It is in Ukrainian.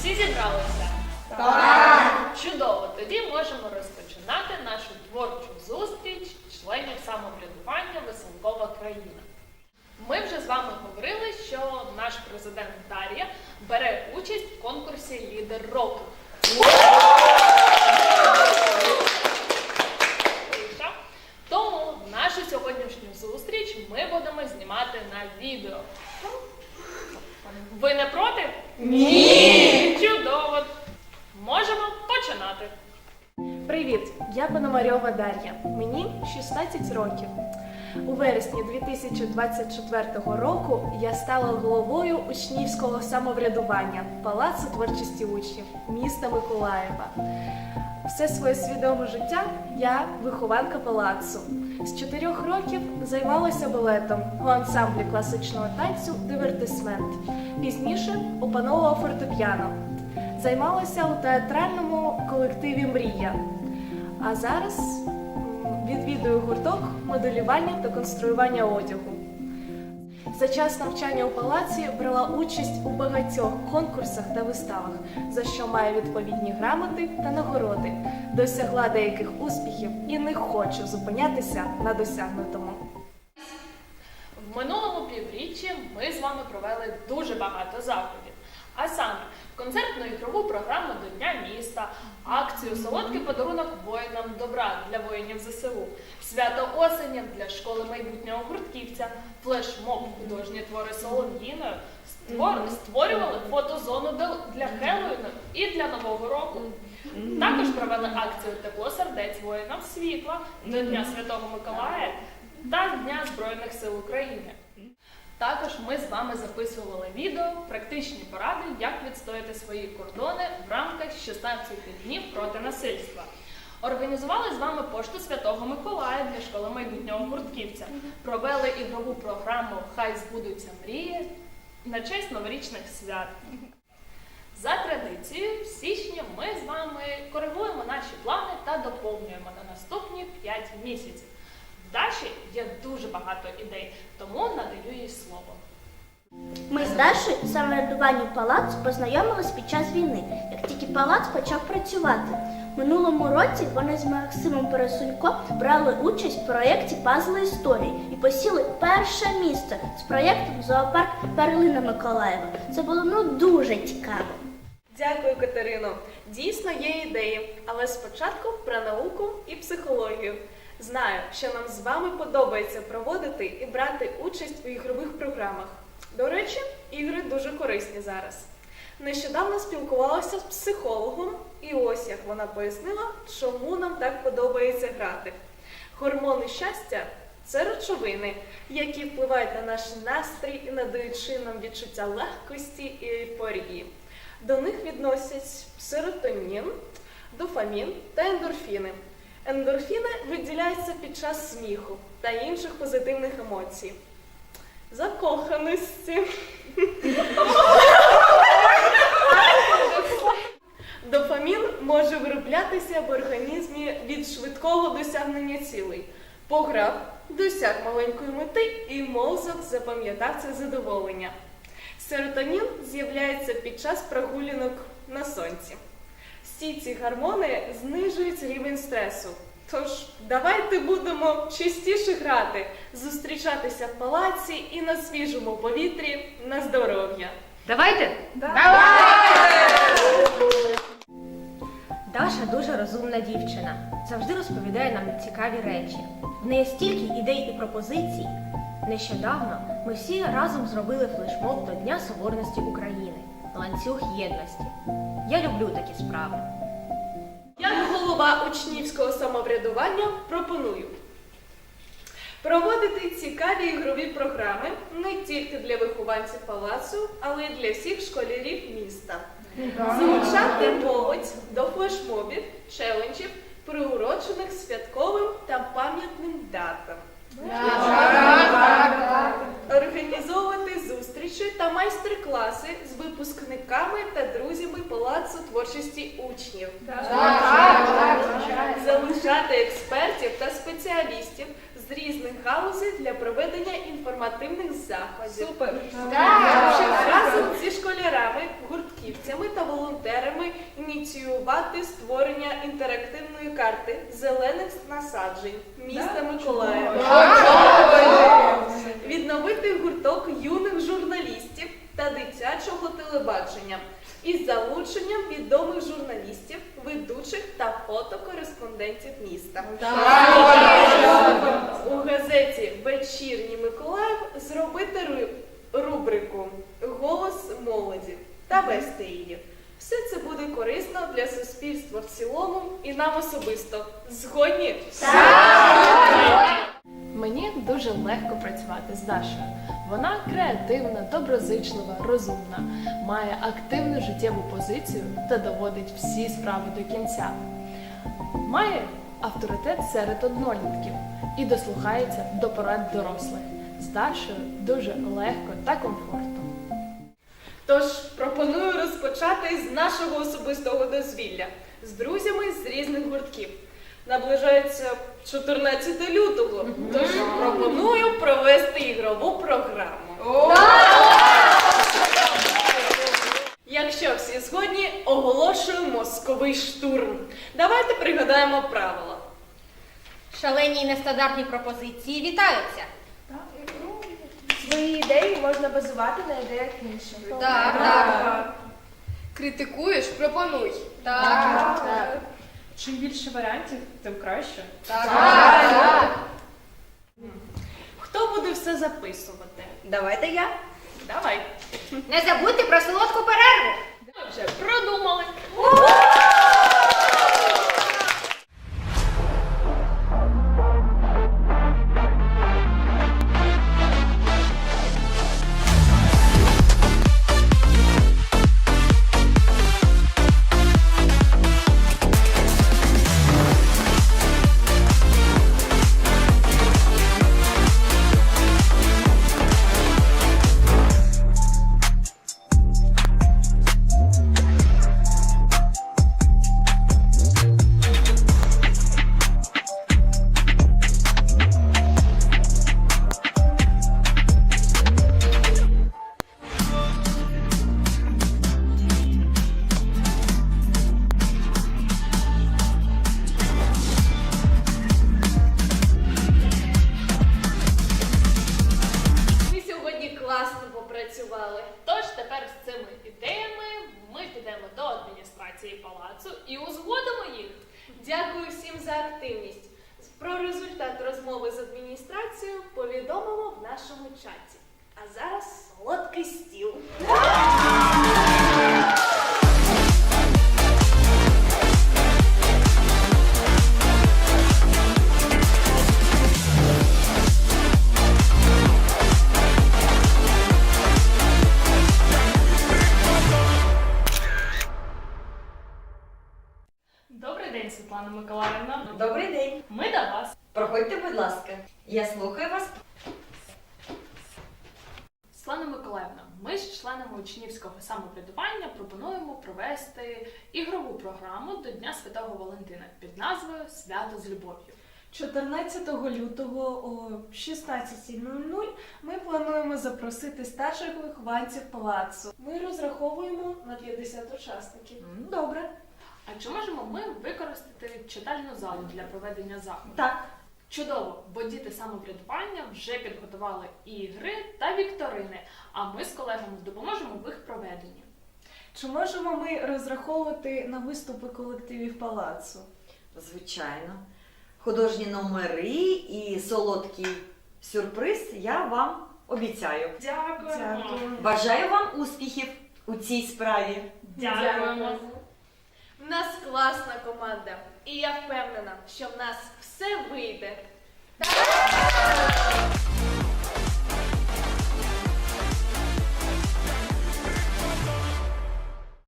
Всі зібралися? Так. Чудово. Тоді можемо розпочинати нашу творчу зустріч членів самоврядування Веселкова країна. Ми вже з вами говорили, що наш президент Дар'я бере участь в конкурсі Лідер року. Тому нашу сьогоднішню зустріч ми будемо знімати на відео. Ви не проти? Ні! Привіт, я Пономарьова Дар'я. Мені 16 років. У вересні 2024 року я стала головою учнівського самоврядування Палацу творчості учнів міста Миколаєва. Все своє свідоме життя я вихованка палацу. З чотирьох років займалася балетом у ансамблі класичного танцю Дивертисмент. Пізніше опановувала фортепіано. Займалася у театральному колективі Мрія. А зараз відвідую гурток моделювання та конструювання одягу. За час навчання у палаці брала участь у багатьох конкурсах та виставах, за що маю відповідні грамоти та нагороди. Досягла деяких успіхів і не хочу зупинятися на досягнутому. В минулому півріччі ми з вами провели дуже багато заходів. А саме концертну ігрову програму до Дня міста, акцію Солодкий подарунок воїнам добра для воїнів ЗСУ, свято осені для школи майбутнього гуртківця, флешмоб художні твори Солом'їною, створ- створювали фотозону для- для і для Нового року. Також провели акцію Тепло сердець воїнам світла до Дня Святого Миколая та Дня Збройних сил України. Також ми з вами записували відео, практичні поради, як відстояти свої кордони в рамках 16 днів проти насильства. Організували з вами пошту Святого Миколая для школи майбутнього гуртківця. Провели ігрову програму Хай збудуться мрії на честь новорічних свят. За традицією, в січні ми з вами коригуємо наші плани та доповнюємо на наступні 5 місяців. Даші є дуже багато ідей, тому надаю їй слово. Ми з Дашою з самоврядуванням палацу познайомились під час війни, як тільки палац почав працювати. Минулому році вони з Максимом Пересунько брали участь в проєкті Пазли історії і посіли перше місце з проєктом Зоопарк Перлина Миколаєва. Це було ну дуже цікаво. Дякую, Катерино. Дійсно є ідеї, але спочатку про науку і психологію. Знаю, що нам з вами подобається проводити і брати участь у ігрових програмах. До речі, ігри дуже корисні зараз. Нещодавно спілкувалася з психологом, і ось як вона пояснила, чому нам так подобається грати. Гормони щастя це речовини, які впливають на наш настрій і надаючи нам відчуття легкості і ейфорії. До них відносять серотонін, дофамін та ендорфіни. Ендорфіни виділяються під час сміху та інших позитивних емоцій. Закоханості. Дофамін може вироблятися в організмі від швидкого досягнення цілей. Пограв, досяг маленької мети і мозок запам'ятав це задоволення. Серотонін з'являється під час прогулянок на сонці. Всі ці гормони знижують рівень стресу. Тож давайте будемо частіше грати, зустрічатися в палаці і на свіжому повітрі на здоров'я. Давайте? Даша дуже розумна дівчина. Завжди розповідає нам цікаві речі. В неї стільки ідей і пропозицій. Нещодавно ми всі разом зробили флешмоб до Дня Соборності України. Ланцюг єдності. Я люблю такі справи. Голова учнівського самоврядування пропоную проводити цікаві ігрові програми не тільки для вихованців палацу, але й для всіх школярів міста. Залучати молодь до флешмобів, челенджів, приурочених святковим та пам'ятним датам. Організовувати зустрічі та майстер-класи з випускниками та друзями Палацу творчості учнів. Залучати експертів та спеціалістів з різних галузей для проведення інформативних заходів. Супер! Разом зі школярами гуртківцями та волонтерами ініціювати створення інтерактивної карти зелених насаджень міста Миколаєва. Відновити гурток юних журналістів та дитячого телебачення із залученням відомих журналістів, ведучих та фотокореспондентів міста. У газеті Вечірній Миколаїв зробити рубрику Голос молоді та вести її. Все це буде корисно для суспільства в цілому і нам особисто. Згодні? Мені дуже легко працювати з Дашею. Вона креативна, доброзичлива, розумна, має активну життєву позицію та доводить всі справи до кінця. Має авторитет серед однолітків і дослухається до порад дорослих. Дашею дуже легко та комфортно. Тож пропоную розпочати з нашого особистого дозвілля з друзями з різних гуртків. Наближається 14 лютого, тож пропоную провести ігрову програму. Якщо всі згодні, оголошую мозковий штурм. Давайте пригадаємо правила. Шалені і нестандартні пропозиції вітаються. Свої ідеї можна базувати на ідеях інших. Так, так. Критикуєш, пропонуй. Так. Чим більше варіантів, тим краще. Так. Хто буде все записувати? Давайте я. Давай. Не забудьте про солодку перерву. Добре, продумали. Тож тепер з цими ідеями ми підемо до адміністрації палацу і узгодимо їх. Дякую всім за активність. Про результат розмови з адміністрацією повідомимо в нашому чаті. А зараз солодкий стіл. Світлана Миколаївна. Добрий день. Ми до вас. Проходьте, будь ласка. Я слухаю вас. Світлана Миколаївна, ми з членами учнівського самоврядування пропонуємо провести ігрову програму до Дня Святого Валентина під назвою Свято з любов'ю. 14 лютого о 16.00 ми плануємо запросити старших вихованців палацу. Ми розраховуємо на 50 учасників. Добре. А чи можемо ми використати читальну залу для проведення заходу? Так. Чудово, бо діти самоврядування вже підготували і ігри та вікторини, а ми з колегами допоможемо в їх проведенні. Чи можемо ми розраховувати на виступи колективів палацу? Звичайно. Художні номери і солодкий сюрприз я вам обіцяю. Дякуємо. Бажаю вам успіхів у цій справі. Дякуємо. У нас класна команда, і я впевнена, що в нас все вийде.